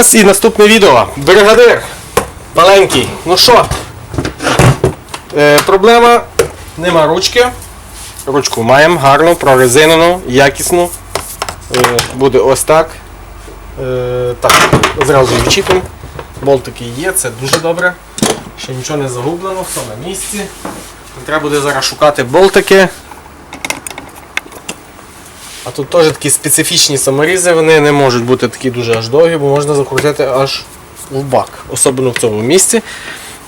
Ось і наступне відео. Бригадир. Маленький. Ну що? Е, проблема. Нема ручки. Ручку маємо гарну, прорезинену, якісну. Е, буде ось так. Е, так, зразу відчіпимо. Болтики є, це дуже добре. Ще нічого не загублено, все на місці. Треба буде зараз шукати болтики. А тут теж такі специфічні саморізи, вони не можуть бути такі дуже аж довгі, бо можна закрутити аж в бак, особливо в цьому місці.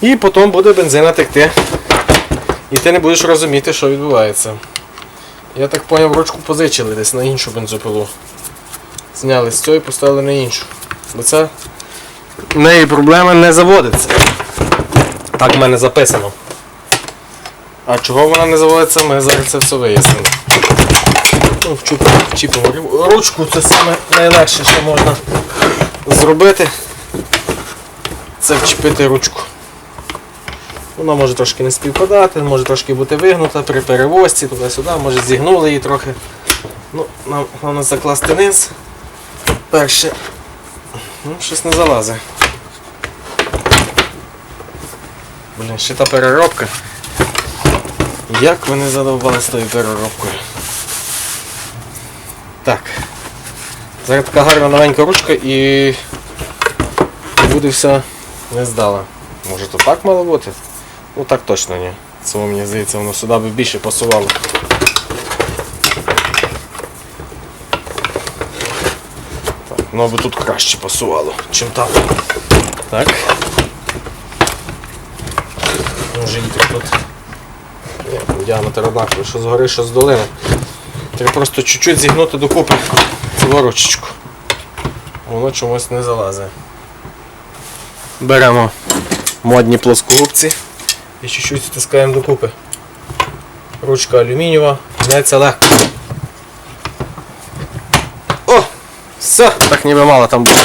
І потім буде бензина текти. І ти не будеш розуміти, що відбувається. Я так зрозумів, ручку позичили десь на іншу бензопилу. Зняли з цього і поставили на іншу. Бо це в неї проблема не заводиться. Так в мене записано. А чого вона не заводиться, ми зараз це все вияснимо. Вчіпимо ручку, це саме найлегше, що можна зробити. Це вчепити ручку. Вона може трошки не співпадати, може трошки бути вигнута при перевозці туди-сюди, може зігнули її трохи. Ну, Нам головне закласти низ. Перше. Ну, щось не залазить. Блін, ще та переробка. Як вони задовбали з тою переробкою. Так. Зараз така гарна новенька ручка і буде все не здала. Може то так мало бути? Ну так точно ні. Це мені здається, воно сюди би більше пасувало. Так, воно би тут краще пасувало, чим там. Так. Може їти тут. Діаметр однаковий, що згори, що з долини. Треба просто чуть-чуть зігнути докупи цю ручечку. Воно чомусь не залазить. Беремо модні плоскогубці і чуть-чуть стискаємо докупи. Ручка алюмінієва, гнеться легко. О! Все, так ніби мало там було.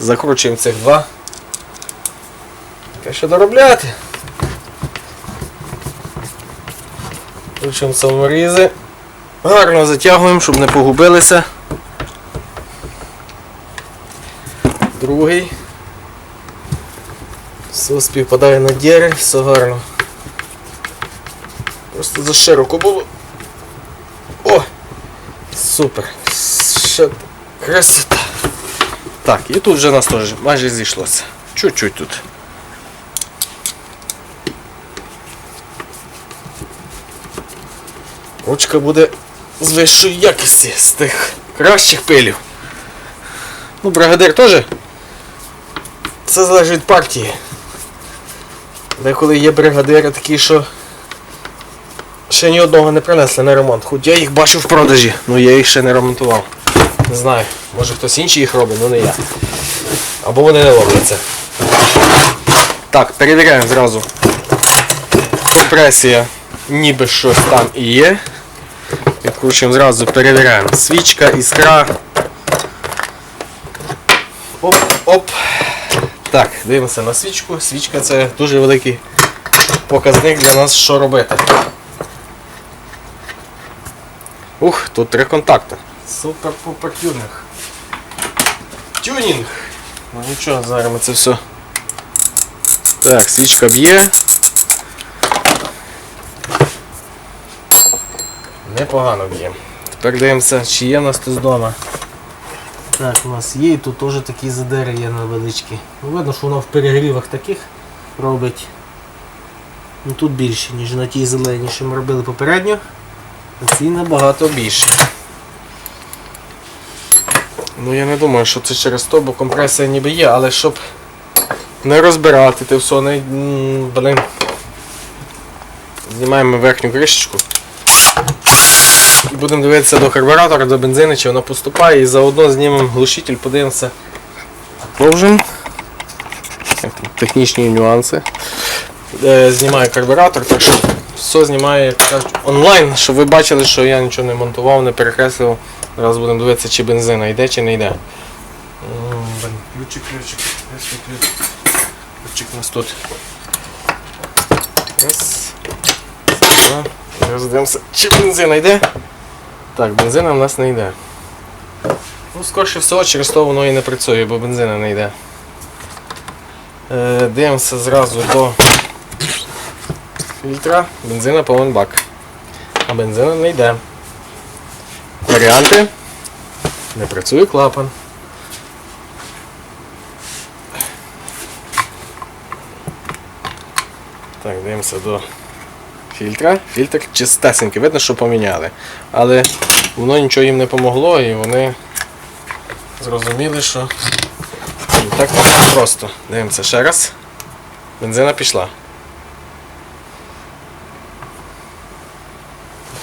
Закручуємо цих два. Ще доробляти. Включимо саморізи. Гарно затягуємо, щоб не погубилися. Другий. Все співпадає на дєри, все гарно. Просто за широко було. О! Супер! Ще красота. Так, і тут вже нас теж майже зійшлося. Чуть-чуть тут. Ручка буде з вищої якості, з тих кращих пилів. Ну, бригадир теж. Це залежить від партії. Деколи є бригадири такі, що ще ні одного не принесли на ремонт. Хоч я їх бачив в продажі, але я їх ще не ремонтував. Не знаю, може хтось інший їх робить, але не я. Або вони не робляться. Так, перевіряємо зразу. Компресія ніби щось там і є. Відкручуємо зразу, перевіряємо. Свічка, іскра. Оп, оп. Так, дивимося на свічку. Свічка це дуже великий показник для нас, що робити. Ух, тут три контакти. Супер-пупер тюнінг. Тюнінг! Ну нічого, зараз ми це все. Так, свічка б'є. Непогано б'є. Тепер дивимося, чи є в нас тут вдома. Так, у нас є і тут теж такі задери є невеличкі. Ну, видно, що воно в перегрівах таких робить. Ну, тут більше, ніж на тій зеленій, що ми робили попередньо. А ці набагато більше. Ну я не думаю, що це через то, бо компресія ніби є, але щоб не розбирати те все, не. Блин. Знімаємо верхню кришечку. Будемо дивитися до карбюратора, до бензину, чи воно поступає, і заодно знімемо глушитель, подивимося. Продовжуємо. Технічні нюанси. Е, знімаю карбюратор, так що все знімаю онлайн, щоб ви бачили, що я нічого не монтував, не перекреслив. Зараз будемо дивитися, чи бензина йде, чи не йде. Ключик, ключик. Ключик. У нас тут. Раз. Два. Зараз дивимося, чи бензина йде. Так, бензина в нас не йде. Ну, скорше всього, через то воно і не працює, бо бензина не йде. Е, дивимося зразу до фільтра, бензина повен бак. А бензина не йде. Варіанти. Не працює клапан. Так, дивимося до фільтра. Фільтр чистесенький, видно, що поміняли. Але воно нічого їм не помогло і вони зрозуміли, що так не так просто. Дивимося ще раз. Бензина пішла.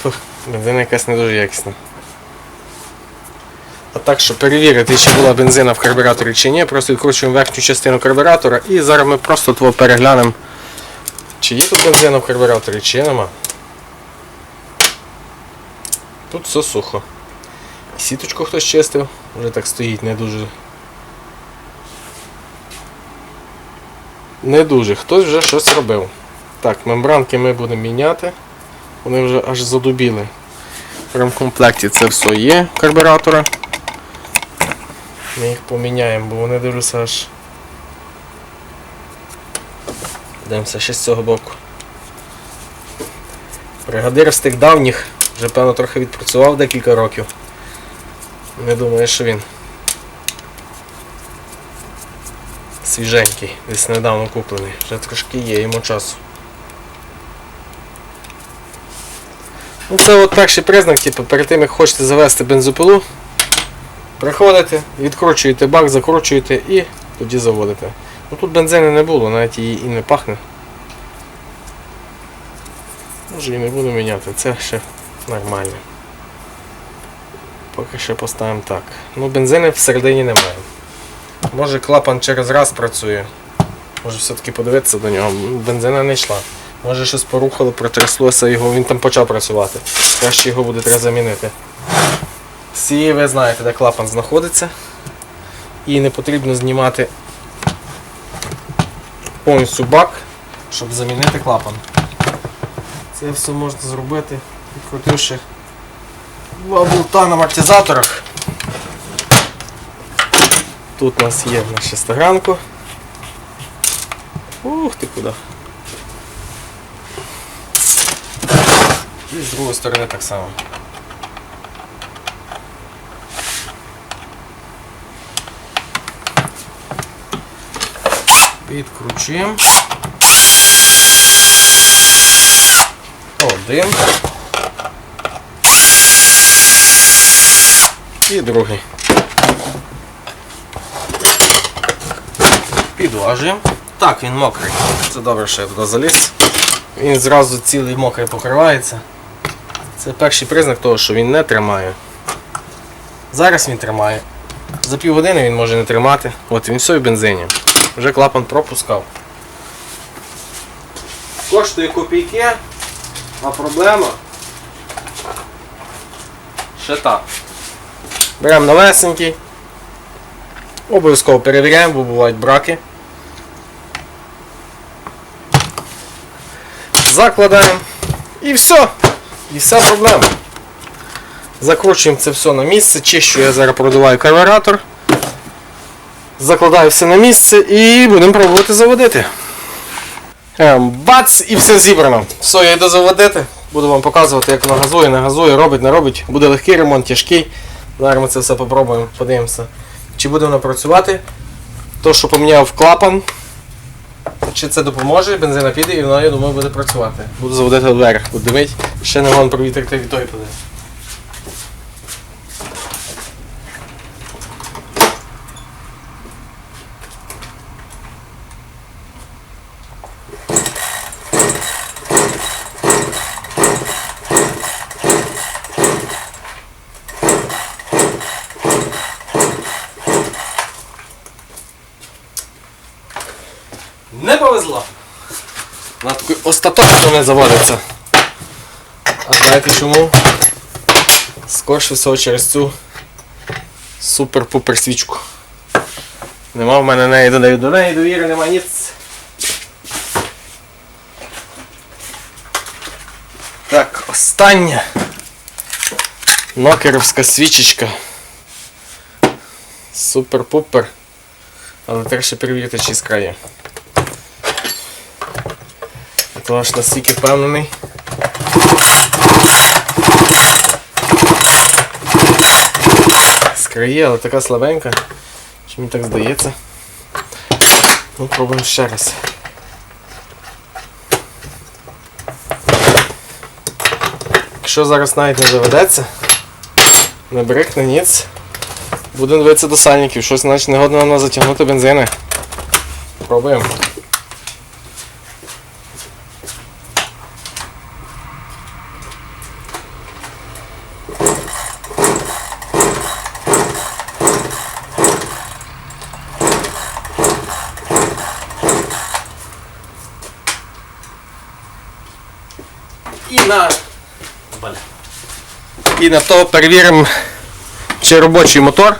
Фух, бензина якась не дуже якісна. А так, щоб перевірити, чи була бензина в карбюраторі чи ні, просто відкручуємо верхню частину карбюратора і зараз ми просто переглянемо, чи є тут бензина в карбюраторі, чи нема. Тут все сухо. Сіточку хтось чистив, вже так стоїть не дуже. Не дуже, хтось вже щось робив. Так, мембранки ми будемо міняти. Вони вже аж задубіли. В ремкомплекті це все є карбюратора. Ми їх поміняємо, бо вони дивлюся аж. Дивимося ще з цього боку. Бригадир з тих давніх вже певно трохи відпрацював декілька років. Не думаю, що він свіженький, десь недавно куплений. Вже трошки є йому часу. Ну Це от перший признак, типу, перед тим як хочете завести бензопилу, приходите, відкручуєте бак, закручуєте і тоді заводите. Ну Тут бензину не було, навіть її і не пахне. Може і не буду міняти, це ще нормально. Поки що поставимо так. Ну бензини всередині немає. Може клапан через раз працює. Може все-таки подивитися до нього. Бензина не йшла. Може щось порухало, протряслося його, він там почав працювати. Краще його буде треба замінити. Всі ви знаєте, де клапан знаходиться. І не потрібно знімати повністю бак, щоб замінити клапан. Це все можна зробити, відкрутивши два болта на амортизаторах. Тут у нас є на шестигранку. Ух ти куди. І з другої сторони так само. Підкручуємо. Один. І другий. Підлажуємо. Так, він мокрий. Це добре, що я туди заліз. Він зразу цілий мокрий покривається. Це перший признак того, що він не тримає. Зараз він тримає. За півгодини він може не тримати. От він все в бензині. Вже клапан пропускав. Коштує копійки, а проблема ще та. Беремо новесенький. Обов'язково перевіряємо, бо бувають браки. Закладаємо. І все. І вся проблема. Закручуємо це все на місце. Чищу я зараз продуваю карбюратор. Закладаю все на місце і будемо пробувати заводити. Ем, Бац! І все зібрано. Все, я йду заводити. Буду вам показувати, як воно газує, не газує, робить, не робить. Буде легкий ремонт, тяжкий. Зараз ми це все попробуємо, подивимося. Чи буде воно працювати. То, що поміняв клапан. Чи це допоможе, бензина піде і воно, я думаю, буде працювати. Буду заводити вверх, буду. Ще не вон провітрити від той піде. Не повезло. Вона таки остаточно не заводиться. А знаєте чому? Скорше всього через цю супер-пупер свічку. Нема в мене неї до неї до неї довіри, нема ніц. Так, остання нокерівська свічечка. Супер-пупер. Але треба ще перевірити, чи іскра є. То аж настільки впевнений. Іскра є, але така слабенька. Чи мені так здається. Ну, пробуємо ще раз. Якщо зараз навіть не заведеться, не брикне ніц, будемо дивитися до сальників, щось значить негодно нам затягнути бензини. Пробуємо. І на. І на то перевіримо, чи робочий мотор.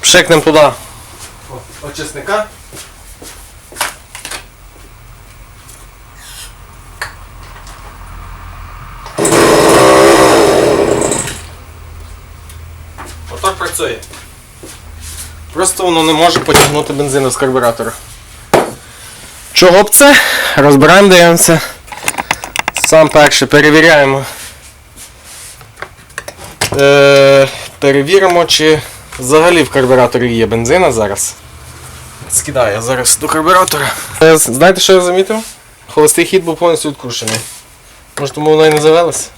Пшикнемо туди очисника. Мотор працює. Просто воно не може потягнути бензину з карбюратора. Чого б це? Розбираємо, дивимося. Сам перше перевіряємо. Е, перевіримо, чи взагалі в карбюраторі є бензина зараз. Скидаю я зараз до карбюратора. Е, знаєте, що я замітив? Холостий хід був повністю відкручений. Може тому воно і не завелось?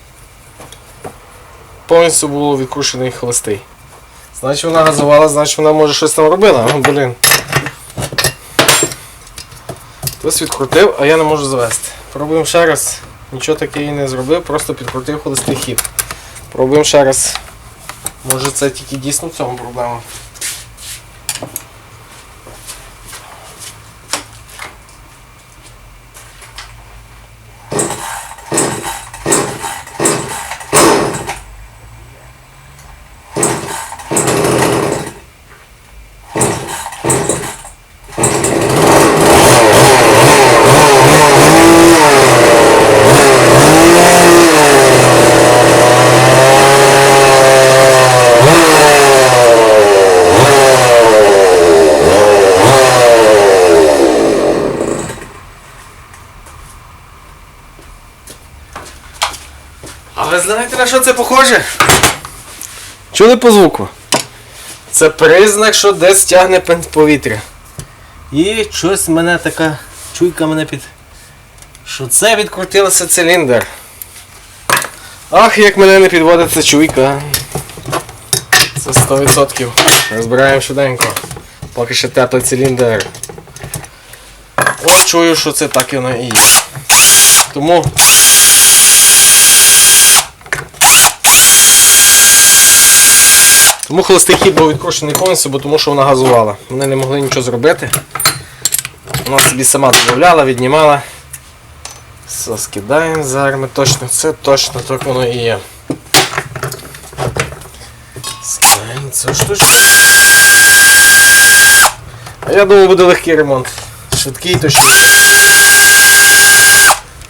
Повністю було відкручений холостий. Значить вона газувала, значить вона може щось там робила. Ну, блін. Хтось відкрутив, а я не можу завести. Пробуємо ще раз. Нічого таке і не зробив, просто підкрутив холостий хід. Пробуємо ще раз. Може це тільки дійсно в цьому проблема. Знаєте на що це похоже? Чули по звуку? Це признак, що десь тягне повітря. І щось мене така чуйка мене під. Що це відкрутився циліндр. Ах, як мене не підводить ця чуйка. Це 100%. Розбираємо швиденько. Поки ще теплий циліндр. От чую, що це так воно і є. Тому Тому холостий був відкручений повністю, бо тому що вона газувала. Вони не могли нічого зробити. Вона собі сама додавала, віднімала. Все, скидаємо зараз ми точно, це точно так воно і є. Скидаємо цю штучку. А я думаю, буде легкий ремонт. Швидкий точно.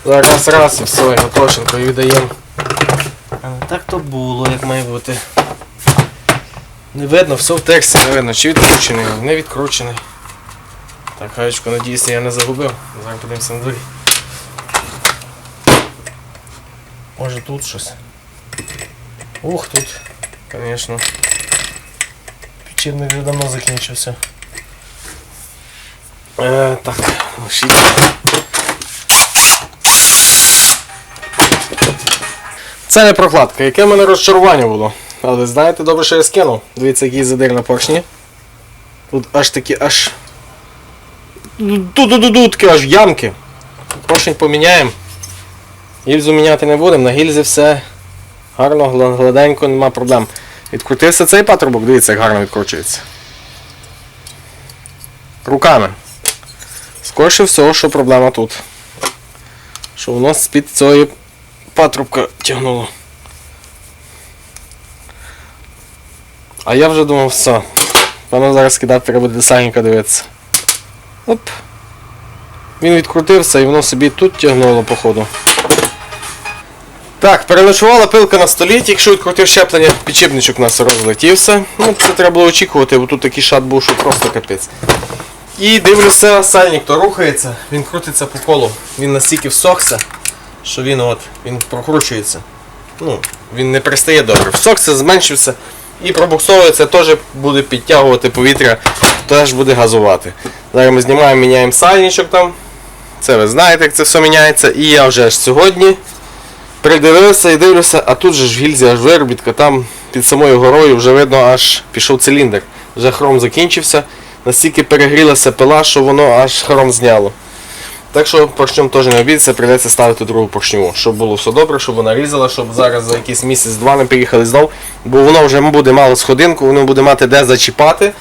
Зараз раз і все, його точенько і віддаємо. Не так то було, як має бути. Не видно, все в тексті не видно, чи відкручений, не відкручений. Так, хаєчко, надіюся, я не загубив. Зараз подивимося на дворі. Може тут щось. Ух, тут, звісно. Підчинник вже давно закінчився. Е, так, лишіть. Це не прокладка, яке в мене розчарування було. Але знаєте, добре, що я скинув. Дивіться, який задир на поршні. Тут аж такі аж. Ду-ду-ду-ду, такі аж ямки. Поршень поміняємо. Гільзу міняти не будемо, на гільзі все гарно, гладенько, нема проблем. Відкрутився цей патрубок, дивіться, як гарно відкручується. Руками. Скоріше всього, що проблема тут. Що воно з-під цієї патрубка тягнуло. А я вже думав, все. Воно зараз кидати треба буде сальника дивитися. Оп. Він відкрутився і воно собі тут тягнуло, походу. Так, переночувала пилка на столі, тільки що відкрутив щеплення, підчепничок у нас розлетівся. Ну, це треба було очікувати, бо тут такий шат був, що просто капець. І дивлюся, сальник то рухається, він крутиться по колу. Він настільки всохся, що він от, він прокручується. Ну, він не перестає добре. Всохся, зменшився і пробуксовується, теж буде підтягувати повітря, теж буде газувати. Зараз ми знімаємо, міняємо сальничок там. Це ви знаєте, як це все міняється. І я вже ж сьогодні придивився і дивлюся, а тут же ж гільзі аж виробітка, там під самою горою вже видно, аж пішов циліндр. Вже хром закінчився, настільки перегрілася пила, що воно аж хром зняло. Так що поршнем теж не обійдеться, прийдеться ставити другу поршневу, щоб було все добре, щоб вона різала, щоб зараз за якийсь місяць-два не приїхали знов, бо воно вже буде мало сходинку, воно буде мати де зачіпати.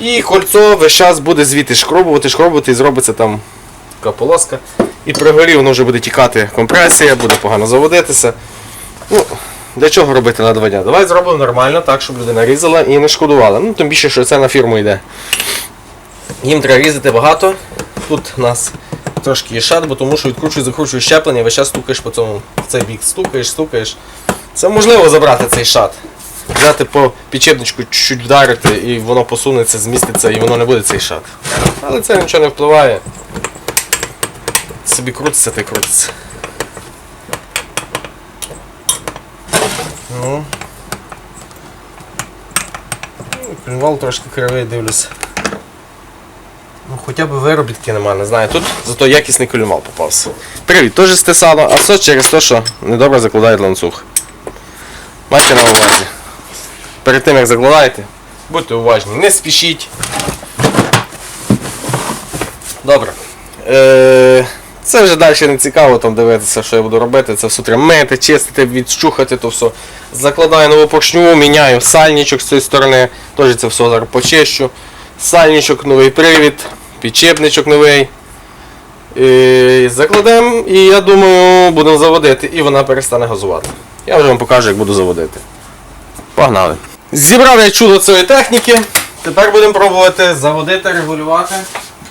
І кольцо весь час буде звідти шкробувати, шкробувати і зробиться там така полоска. І при горі воно вже буде тікати компресія, буде погано заводитися. Ну, для чого робити на два дня? Давай зробимо нормально, так, щоб людина різала і не шкодувала. Ну, тим більше, що це на фірму йде. Їм треба різати багато. Тут у нас трошки є шат, бо тому що відкручуєш, закручуєш щеплення, весь час стукаєш по цьому в цей бік. Стукаєш, стукаєш. Це можливо забрати цей шат. Взяти по підчепничку чуть-чуть вдарити і воно посунеться, зміститься і воно не буде цей шат. Але це нічого не впливає. Собі крутиться та й крутиться. Ну. Пінвал трошки кривий, дивлюся. Хоча б виробітки нема, не знаю. Тут зато якісний колюмал попався. Привіт, теж стисало, а все через те, що недобре закладають ланцюг. Майте на увазі. Перед тим як закладаєте, будьте уважні, не спішіть. Добре. Е, це вже далі не цікаво там дивитися, що я буду робити. Це все треба мити, чистити, відщухати, то все. Закладаю нову поршню, міняю сальничок з цієї сторони, теж це все зараз почищу. Сальничок, новий привід, підчепничок новий. І закладемо і я думаю будемо заводити і вона перестане газувати. Я вже вам покажу, як буду заводити. Погнали. Зібрав я чудо цієї техніки. Тепер будемо пробувати заводити, регулювати.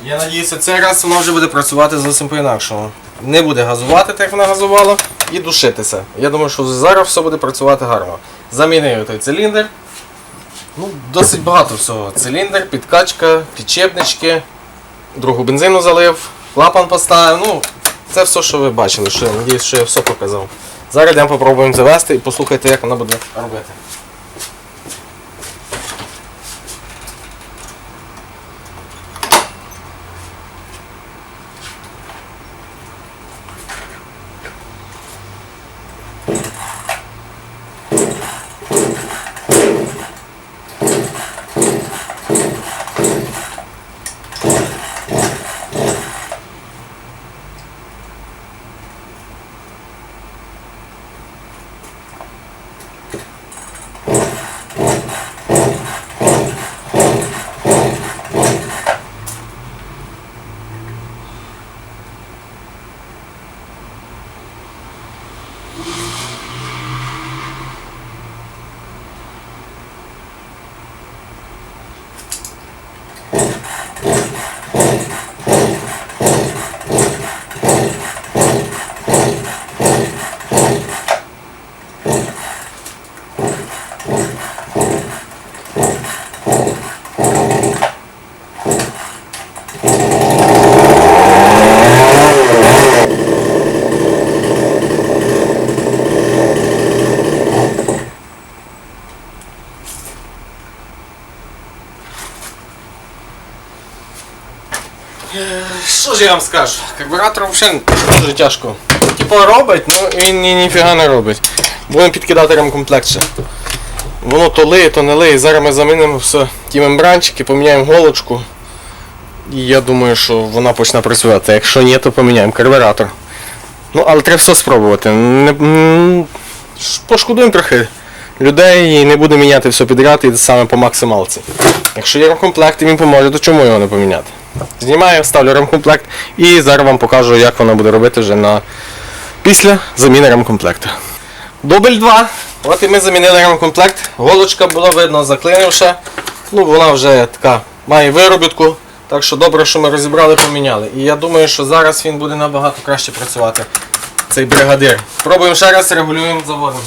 Я надіюся, цей раз воно вже буде працювати зовсім по-інакшому. Не буде газувати, так як вона газувала, і душитися. Я думаю, що зараз все буде працювати гарно. Замінив той циліндр. Ну, Досить багато всього. Циліндр, підкачка, підчепнички, другу бензину залив, клапан поставив. Ну, це все, що ви бачили. Що, я надіюсь, що я все показав. Зараз йдемо попробуємо завести і послухайте, як вона буде робити. Що ж я вам скажу? Карбюратор взагалі дуже тяжко. Типу робить, ну він ні, ніфіга не робить. Будемо підкидати ремкомплект ще. Воно то лиє, то не лиє. Зараз ми замінимо все ті мембранчики, поміняємо голочку. І я думаю, що вона почне працювати. Якщо ні, то поміняємо карбюратор. Ну, але треба все спробувати. Не, пошкодуємо трохи людей і не будемо міняти все підряд і саме по максималці. Якщо є ремкомплект і він поможе, то чому його не поміняти? Знімаю, ставлю ремкомплект і зараз вам покажу, як вона буде робити вже на після заміни ремкомплекту. Дубль 2. От і ми замінили ремкомплект. Голочка була видно заклинивша. Ну, вона вже така має виробітку. Так що добре, що ми розібрали, поміняли. І я думаю, що зараз він буде набагато краще працювати. цей бригадир. Пробуємо ще раз, регулюємо заводом.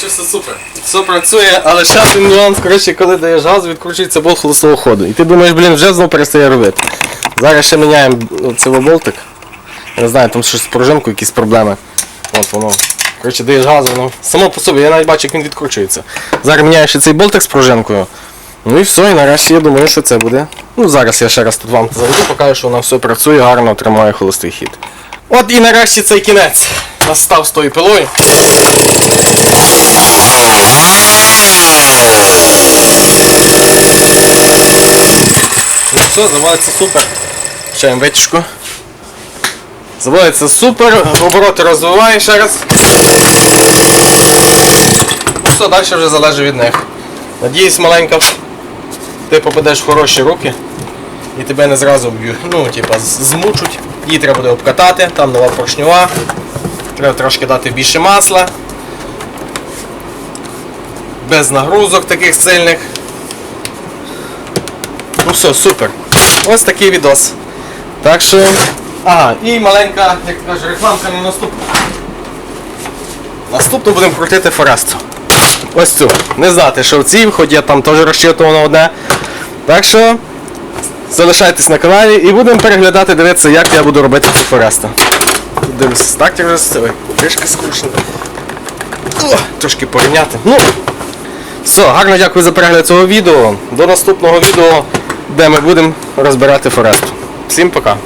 Коротше, все супер. Все працює, але ще один нюанс, коротше, коли даєш газ, відкручується болт холостого ходу. І ти думаєш, блін, вже знову перестає робити. Зараз ще міняємо ну, болтик. Я не знаю, там щось з пружинкою якісь проблеми. От воно. Коротше, даєш газ, воно само по собі, я навіть бачу, як він відкручується. Зараз міняю ще цей болтик з пружинкою. Ну і все, і нарешті я думаю, що це буде. Ну зараз я ще раз тут вам заведу, покажу, що воно все працює, гарно тримає холостий хід. От і нарешті цей кінець. Настав з тою пилою. Ну все, заводиться супер. Включаємо витяжку. Заводиться супер, обороти розвиває ще раз. Ну все, далі вже залежить від них. Надіюсь, маленька, ти попадеш в хороші руки і тебе не зразу б'ють. Ну, типа, змучуть. Її треба буде обкатати, там нова поршнева. Треба трошки дати більше масла. Без нагрузок таких сильних. Ну все, супер. Ось такий відос. Так що. Ага, і маленька, як каже, рекламка на наступну. Наступну будемо крутити Форесту. Ось цю. Не знати, що в цій, хоч я там теж розчитував на одне. Так що залишайтесь на каналі і будемо переглядати, дивитися, як я буду робити цю Форесту. Тут так вже ой, кришка скручена. О, трошки порівняти. Ну, все, гарно дякую за перегляд цього відео. До наступного відео, де ми будемо розбирати Форесту. Всім пока!